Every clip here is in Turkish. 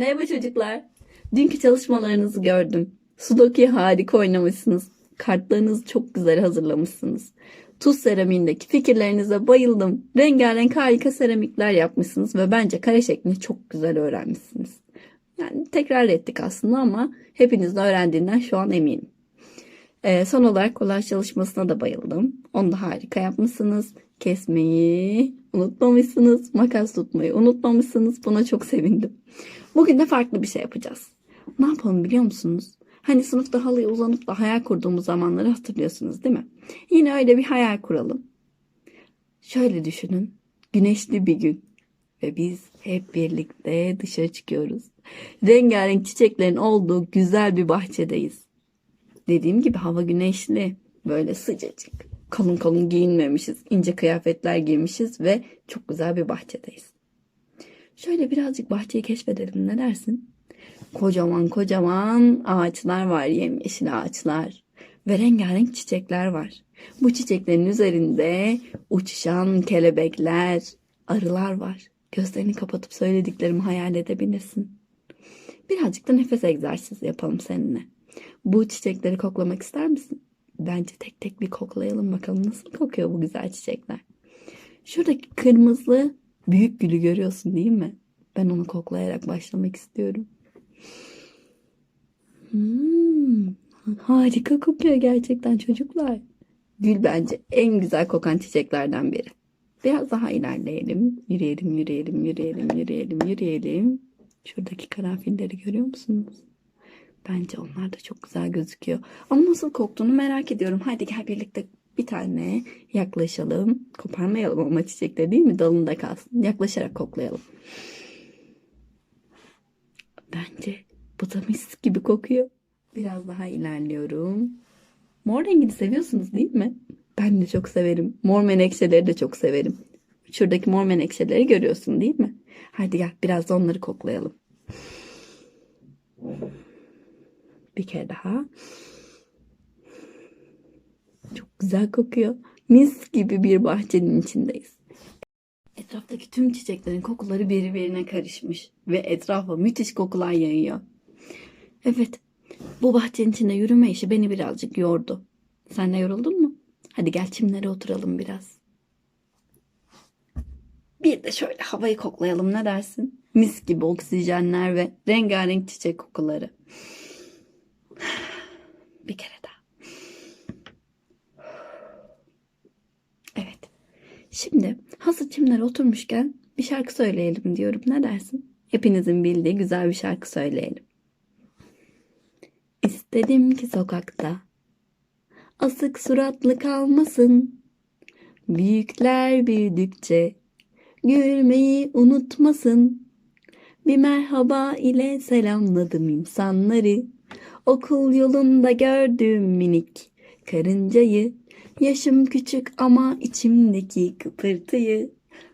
Merhaba çocuklar. Dünkü çalışmalarınızı gördüm. Sudoku'yu harika oynamışsınız. Kartlarınızı çok güzel hazırlamışsınız. Tuz seramiğindeki fikirlerinize bayıldım. Rengarenk harika seramikler yapmışsınız ve bence kare şeklini çok güzel öğrenmişsiniz. Yani tekrar ettik aslında ama hepinizin öğrendiğinden şu an eminim. Ee, son olarak kolaj çalışmasına da bayıldım. Onu da harika yapmışsınız. Kesmeyi unutmamışsınız. Makas tutmayı unutmamışsınız. Buna çok sevindim. Bugün de farklı bir şey yapacağız. Ne yapalım biliyor musunuz? Hani sınıfta halıya uzanıp da hayal kurduğumuz zamanları hatırlıyorsunuz değil mi? Yine öyle bir hayal kuralım. Şöyle düşünün. Güneşli bir gün ve biz hep birlikte dışarı çıkıyoruz. Rengarenk çiçeklerin olduğu güzel bir bahçedeyiz. Dediğim gibi hava güneşli, böyle sıcacık. Kalın kalın giyinmemişiz, ince kıyafetler giymişiz ve çok güzel bir bahçedeyiz. Şöyle birazcık bahçeyi keşfedelim ne dersin? Kocaman kocaman ağaçlar var, yemyeşil ağaçlar ve rengarenk çiçekler var. Bu çiçeklerin üzerinde uçuşan kelebekler, arılar var. Gözlerini kapatıp söylediklerimi hayal edebilirsin. Birazcık da nefes egzersizi yapalım seninle. Bu çiçekleri koklamak ister misin? Bence tek tek bir koklayalım bakalım nasıl kokuyor bu güzel çiçekler. Şuradaki kırmızı büyük gülü görüyorsun değil mi? Ben onu koklayarak başlamak istiyorum. Hmm, harika kokuyor gerçekten çocuklar. Gül bence en güzel kokan çiçeklerden biri. Biraz daha ilerleyelim. Yürüyelim, yürüyelim, yürüyelim, yürüyelim, yürüyelim. Şuradaki karanfilleri görüyor musunuz? Bence onlar da çok güzel gözüküyor. Ama nasıl koktuğunu merak ediyorum. Hadi gel birlikte bir tane yaklaşalım. Koparmayalım ama çiçekleri değil mi? Dalında kalsın. Yaklaşarak koklayalım. Bence bu da mis gibi kokuyor. Biraz daha ilerliyorum. Mor rengini seviyorsunuz değil mi? Ben de çok severim. Mor menekşeleri de çok severim. Şuradaki mor menekşeleri görüyorsun değil mi? Hadi gel biraz da onları koklayalım. Bir kere daha. Çok güzel kokuyor. Mis gibi bir bahçenin içindeyiz. Etraftaki tüm çiçeklerin kokuları birbirine karışmış ve etrafa müthiş kokular yayıyor. Evet, bu bahçenin içinde yürüme işi beni birazcık yordu. Sen de yoruldun mu? Hadi gel çimlere oturalım biraz. Bir de şöyle havayı koklayalım ne dersin? Mis gibi oksijenler ve rengarenk çiçek kokuları. Bir kere daha. Evet. Şimdi hazır çimlere oturmuşken bir şarkı söyleyelim diyorum. Ne dersin? Hepinizin bildiği güzel bir şarkı söyleyelim. İstedim ki sokakta asık suratlı kalmasın. Büyükler büyüdükçe gülmeyi unutmasın. Bir merhaba ile selamladım insanları. Okul yolunda gördüğüm minik karıncayı. Yaşım küçük ama içimdeki kıpırtıyı.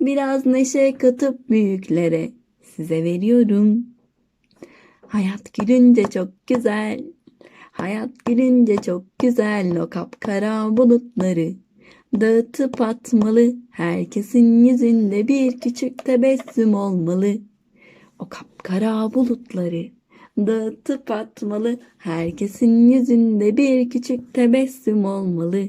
Biraz neşe katıp büyüklere size veriyorum. Hayat gülünce çok güzel. Hayat gülünce çok güzel o kapkara bulutları. Dağıtıp atmalı, herkesin yüzünde bir küçük tebessüm olmalı. O kapkara bulutları dağıtıp atmalı, herkesin yüzünde bir küçük tebessüm olmalı.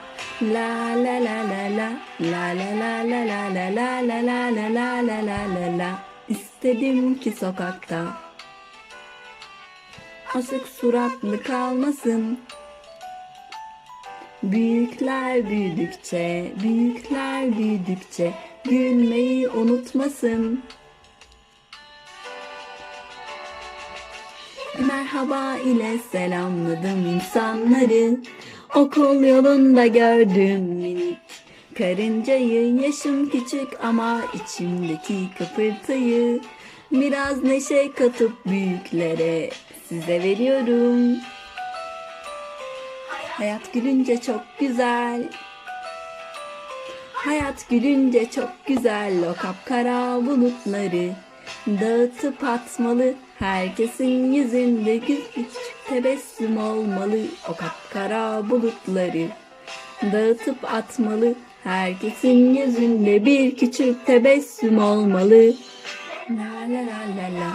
la la La la la la la la la la la la la la la la la la la la İstedim ki sokakta asık suratlı kalmasın Büyükler büyüdükçe, büyükler büyüdükçe gülmeyi unutmasın. Merhaba ile selamladım insanları. Okul yolunda gördüm minik karıncayı. Yaşım küçük ama içimdeki kıpırtıyı. Biraz neşe katıp büyüklere size veriyorum. Hayat gülünce çok güzel. Hayat gülünce çok güzel o kapkara bulutları dağıtıp atmalı. Herkesin yüzünde küçük tebessüm olmalı o kapkara bulutları dağıtıp atmalı. Herkesin yüzünde bir küçük tebessüm olmalı. La la la la la.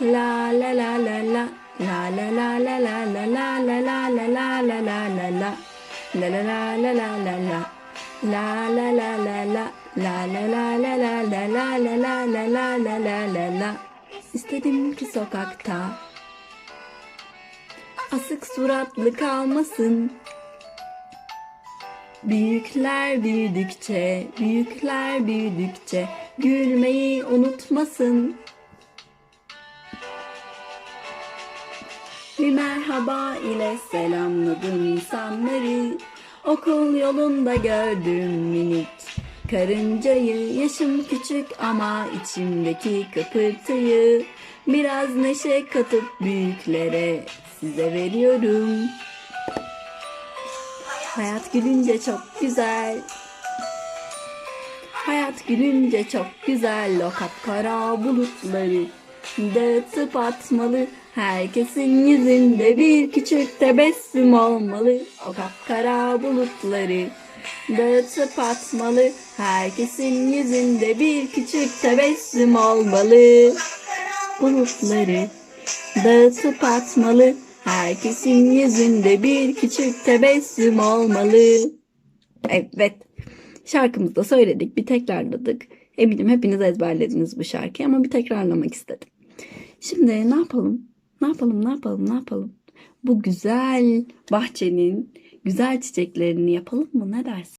La la la la la. La la la la la la la la la la la la la la la. La la la la la la la. La la la la la. La la la la la la la la la la la la la la la. İstedim ki sokakta asık suratlı kalmasın. Büyükler büyüdükçe, büyükler büyüdükçe gülmeyi unutmasın. Bir merhaba ile selamladım insanları. Okul yolunda gördüm minik karıncayı. Yaşım küçük ama içimdeki kıpırtıyı biraz neşe katıp büyüklere size veriyorum. Hayat gülünce çok güzel. Hayat gülünce çok güzel o kapkara bulutları dağıtıp atmalı. Herkesin yüzünde bir küçük tebessüm olmalı. O kapkara bulutları dağıtıp atmalı. Herkesin yüzünde bir küçük tebessüm olmalı. Bulutları dağıtıp atmalı. Herkesin yüzünde bir küçük tebessüm olmalı. Evet. Şarkımızı da söyledik, bir tekrarladık. Eminim hepiniz ezberlediniz bu şarkıyı ama bir tekrarlamak istedim. Şimdi ne yapalım? Ne yapalım, ne yapalım, ne yapalım? Bu güzel bahçenin güzel çiçeklerini yapalım mı? Ne dersin?